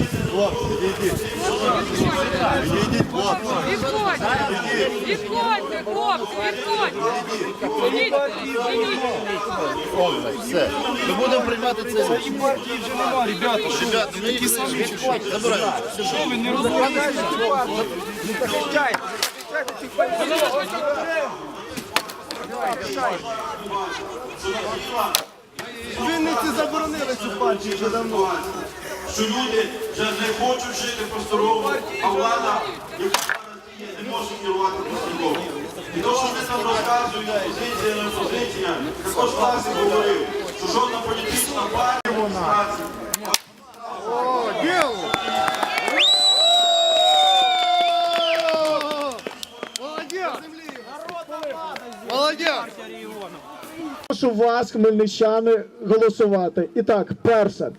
Відходьте! Хлопці, відходьте! Все. Ми будемо приймати це ребята. Ребята, ми відходьте, забираємо. що ви не розумієте? Заборонили цю партію вже давно. Що люди вже не хочуть жити по-старому, а влада, яка є, не може керувати по-старому. І то, що ви там розказують, позиція не позиція, також власне говорив, що жодна політична партія в праці! Прошу вас, хмельничани, голосувати. І так, перше.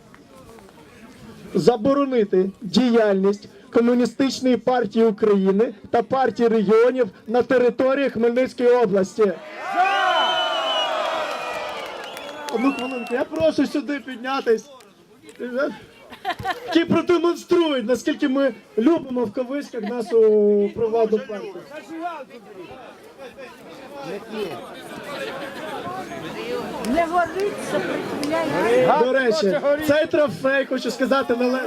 Заборонити діяльність Комуністичної партії України та партії регіонів на території Хмельницької області. Одну хвилинку, я прошу сюди піднятись. Які продемонструють, наскільки ми любимо в кавичках нашу провладну партію. Не горить, сопротивляйся. До речі, цей трофей, хочу сказати, нале...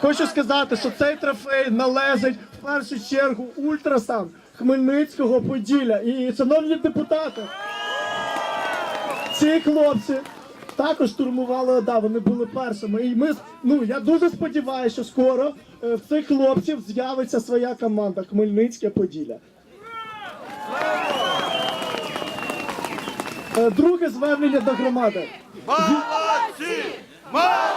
Хочу сказати, що цей трофей належить в першу чергу ультрасам Хмельницького Поділля. І, шановні депутати, ці хлопці також штурмували ОДА, вони були першими. І ми, ну, я дуже сподіваюся, що скоро е, в цих хлопців з'явиться своя команда Хмельницьке Поділля. Е, Друге звернення до громади. Молодці! Молодці!